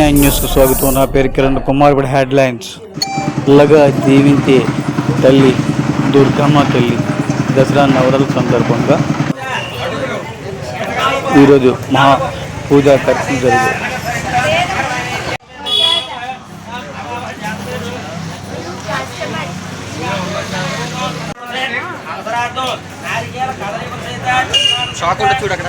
Nine న్యూస్కు స్వాగతం. నా పేరు కిరణ్ కుమార్. ఇప్పుడు హెడ్లైన్స్. ఇలాగా దీవించే తల్లి దుర్గమ్మ తల్లి దసరా నవరాల సందర్భంగా ఈరోజు మహా పూజా కార్యక్రమం జరిగాయి షాక్ చూడు అక్కడ.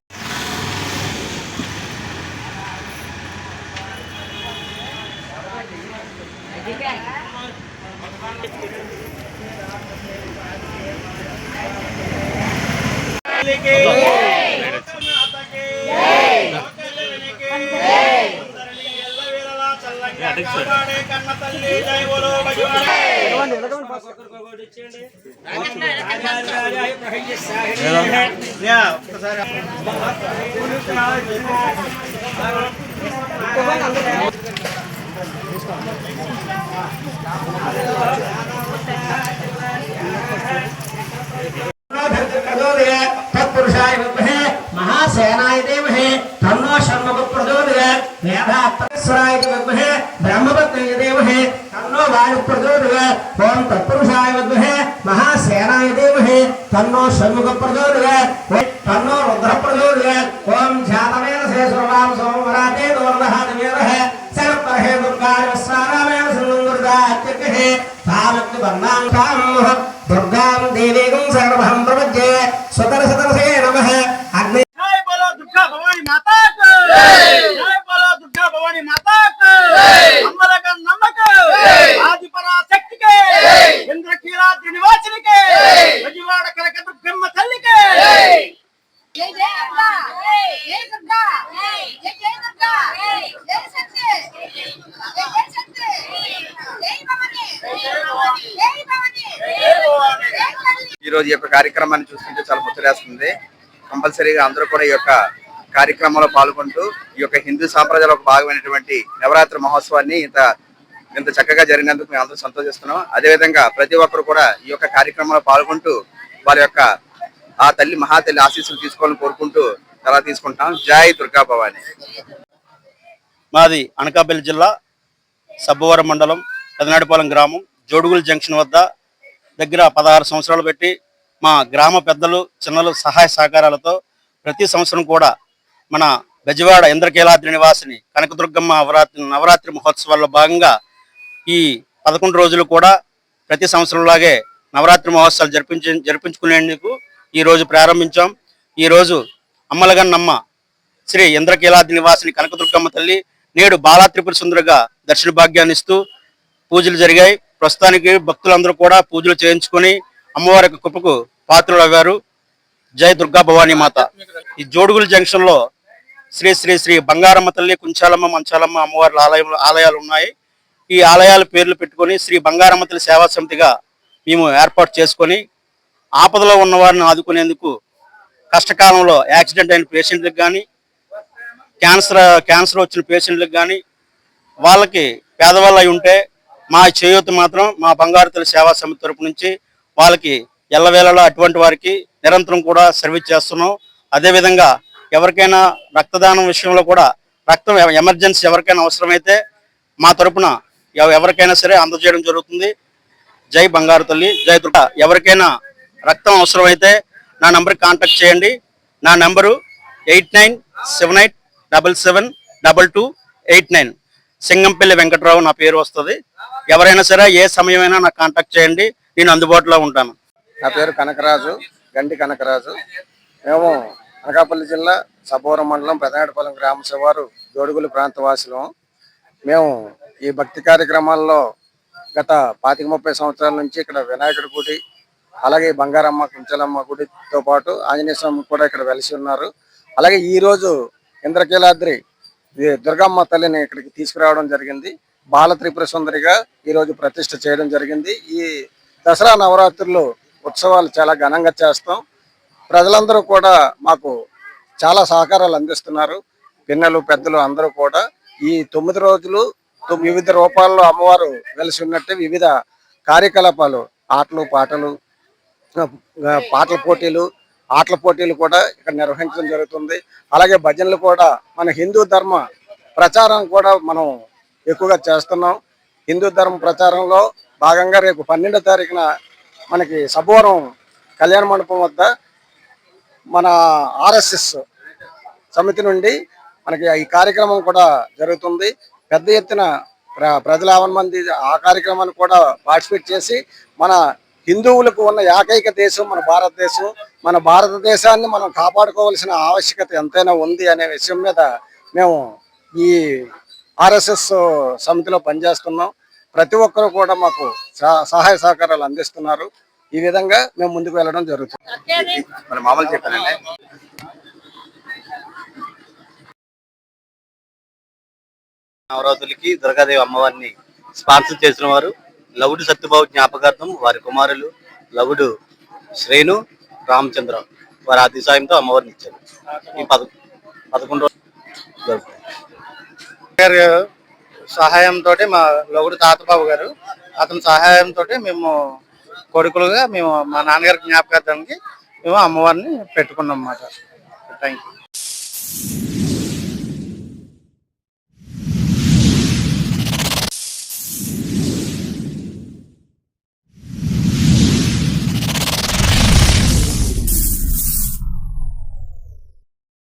భూస్వః తస్సావితుర్వరేణ్యో భర్గో దేవస్య ఓం वायुप्रचोदय ओम तत्पुरुषाय विद्महे महासेनाय धीमहि तन्नो षण्मुख प्रचोदय तन्नो रुद्र प्रचोदय ओं ध्यातमेन शेषुरवां सोमवराते दोर्दहादिवीरः सर्वप्रहे दुर्गाय विश्वारामेण सिन्धुर्दात्यग्निः तामग्निवर्णां तां दुर्गां प्रवज्जे सतर सतर से नमः अग्नि जय बोलो दुर्गा भवानी माता जय जय बोलो दुर्गा भवानी माता ఈ రోజు యొక్క కార్యక్రమాన్ని చూస్తుంటే చాలా ముచ్చటేస్తుంది. కంపల్సరీగా అందరూ కూడా ఈ యొక్క కార్యక్రమంలో పాల్గొంటూ ఈ యొక్క హిందూ సాంప్రదాయాల ఒక భాగమైనటువంటి నవరాత్రి మహోత్సవాన్ని ఇంత ఇంత చక్కగా జరిగినందుకు మేము అందరూ సంతోషిస్తున్నాం. అదేవిధంగా ప్రతి ఒక్కరు కూడా ఈ యొక్క కార్యక్రమంలో పాల్గొంటూ వారి యొక్క ఆ తల్లి మహాతల్లి ఆశీస్సులు తీసుకోవాలని కోరుకుంటూ అలా తీసుకుంటాం. జై దుర్గా భవాని. మాది అనకాపల్లి జిల్లా సబ్బవరం మండలం పెదనాడిపాలెం గ్రామం. జోడుగుల జంక్షన్ వద్ద దగ్గర పదహారు సంవత్సరాలు పెట్టి మా గ్రామ పెద్దలు చిన్నలు సహాయ సహకారాలతో ప్రతి సంవత్సరం కూడా మన బెజవాడ ఇంద్రకీలాద్రి నివాసిని కనకదుర్గమ్మ నవరాత్రి నవరాత్రి మహోత్సవాల్లో భాగంగా ఈ పదకొండు రోజులు కూడా ప్రతి సంవత్సరంలాగే నవరాత్రి మహోత్సవాలు జరిపించ జరిపించుకునేందుకు ఈ రోజు ప్రారంభించాం. ఈ రోజు అమ్మలగన్నమ్మ శ్రీ ఇంద్రకీలాద్రి నివాసిని కనకదుర్గమ్మ తల్లి నేడు బాలా త్రిపుర సుందరగా దర్శన భాగ్యాన్ని ఇస్తూ పూజలు జరిగాయి. ప్రస్తుతానికి భక్తులందరూ కూడా పూజలు చేయించుకొని అమ్మవారి యొక్క కృపకు పాత్రులు అయ్యారు జై దుర్గా భవానీ మాత. ఈ జోడుగుల జంక్షన్లో శ్రీ శ్రీ శ్రీ బంగారమ్మ తల్లి కుంచాలమ్మ మంచాలమ్మ అమ్మవారి ఆలయం ఆలయాలు ఉన్నాయి. ఈ ఆలయాల పేర్లు పెట్టుకొని శ్రీ బంగారమ్మ తల్లి సేవా సమితిగా మేము ఏర్పాటు చేసుకొని ఆపదలో ఉన్న వారిని ఆదుకునేందుకు కష్టకాలంలో యాక్సిడెంట్ అయిన పేషెంట్లకు కానీ క్యాన్సర్ క్యాన్సర్ వచ్చిన పేషెంట్లకు కానీ వాళ్ళకి పేదవాళ్ళు అయి ఉంటే మా చేయూత మాత్రం మా బంగారు తల్లి సేవా సమితి తరపు నుంచి వాళ్ళకి ఎల్లవేళలా అటువంటి వారికి నిరంతరం కూడా సర్వీస్ చేస్తున్నాం. అదేవిధంగా ఎవరికైనా రక్తదానం విషయంలో కూడా రక్తం ఎమర్జెన్సీ ఎవరికైనా అవసరమైతే మా తరపున ఎవరికైనా సరే అందజేయడం జరుగుతుంది. జై బంగారు తల్లి జై దుర్గా. ఎవరికైనా రక్తం అవసరమైతే నా నంబర్కి కాంటాక్ట్ చేయండి. నా number eight nine seven eight double seven double two eight nine. Singampalli Venkatrao నా పేరు వస్తుంది. ఎవరైనా సరే ఏ సమయమైనా నాకు కాంటాక్ట్ చేయండి. నేను అందుబాటులో ఉంటాను. నా పేరు కనకరాజు గండి కనకరాజు. మేము అనకాపల్లి జిల్లా సబ్బవరం మండలం పెదనాడపాలెం గ్రామ శివారు జోడుగుల ప్రాంతవాసులం మేము ఈ భక్తి కార్యక్రమాల్లో గత పాతిక ముప్పై సంవత్సరాల నుంచి ఇక్కడ వినాయకుడి గుడి అలాగే బంగారమ్మ కుంచలమ్మ గుడితో పాటు ఆంజనేయ స్వామి కూడా ఇక్కడ వెలిసి ఉన్నారు. అలాగే ఈ రోజు ఇంద్రకీలాద్రి దుర్గమ్మ తల్లిని ఇక్కడికి తీసుకురావడం జరిగింది. బాల త్రిపుర సుందరిగా ఈరోజు ప్రతిష్ఠ చేయడం జరిగింది. ఈ దసరా నవరాత్రులు ఉత్సవాలు చాలా ఘనంగా చేస్తాం. ప్రజలందరూ కూడా మాకు చాలా సహకారాలు అందిస్తున్నారు. పిన్నలు పెద్దలు అందరూ కూడా ఈ తొమ్మిది రోజులు వివిధ రూపాల్లో అమ్మవారు వెలిసి ఉన్నట్టు వివిధ కార్యకలాపాలు ఆటలు పాటలు పాటల పోటీలు ఆటల పోటీలు కూడా ఇక్కడ నిర్వహించడం జరుగుతుంది. అలాగే భజనలు కూడా మన హిందూ ధర్మ ప్రచారం కూడా మనం ఎక్కువగా చేస్తున్నాం. హిందూ ధర్మ ప్రచారంలో భాగంగా రేపు పన్నెండో తారీఖున మనకి సభవరం కళ్యాణ మండపం వద్ద మన ఆర్ఎస్ఎస్ సమితి నుండి మనకి ఈ కార్యక్రమం కూడా జరుగుతుంది. పెద్ద ఎత్తున ప్ర- ప్రజలు యావన్ మంది ఆ కార్యక్రమాన్ని కూడా పార్టిసిపేట్ చేసి మన హిందువులకు ఉన్న ఏకైక దేశం మన భారతదేశం. మన భారతదేశాన్ని మనం కాపాడుకోవాల్సిన ఆవశ్యకత ఎంతైనా ఉంది అనే విషయం మీద మేము ఈ ఆర్ఎస్ఎస్ సమితిలో పనిచేస్తున్నాం. ప్రతి ఒక్కరు కూడా మాకు సహాయ సహకారాలు అందిస్తున్నారు. ఈ విధంగా మేము ముందుకు వెళ్ళడం జరుగుతుంది. మన మామూలు చెప్పానండి నవరాత్రులకి దుర్గాదేవి అమ్మవారిని స్పాన్సర్ చేసిన వారు లవుడు సత్యబాబు జ్ఞాపకార్థం వారి కుమారులు లవుడు శ్రేణు రామచంద్ర వారి అతిసాయంతో అమ్మవారిని ఇచ్చారు. ఈ పద పదకొండు రోజులు సహాయంతో మా లగుడు తాతబాబు గారు అతని సహాయంతో మేము కొడుకులుగా మేము మా నాన్నగారి జ్ఞాపకార్థానికి మేము అమ్మవారిని పెట్టుకున్నాం అన్నమాట. Thank you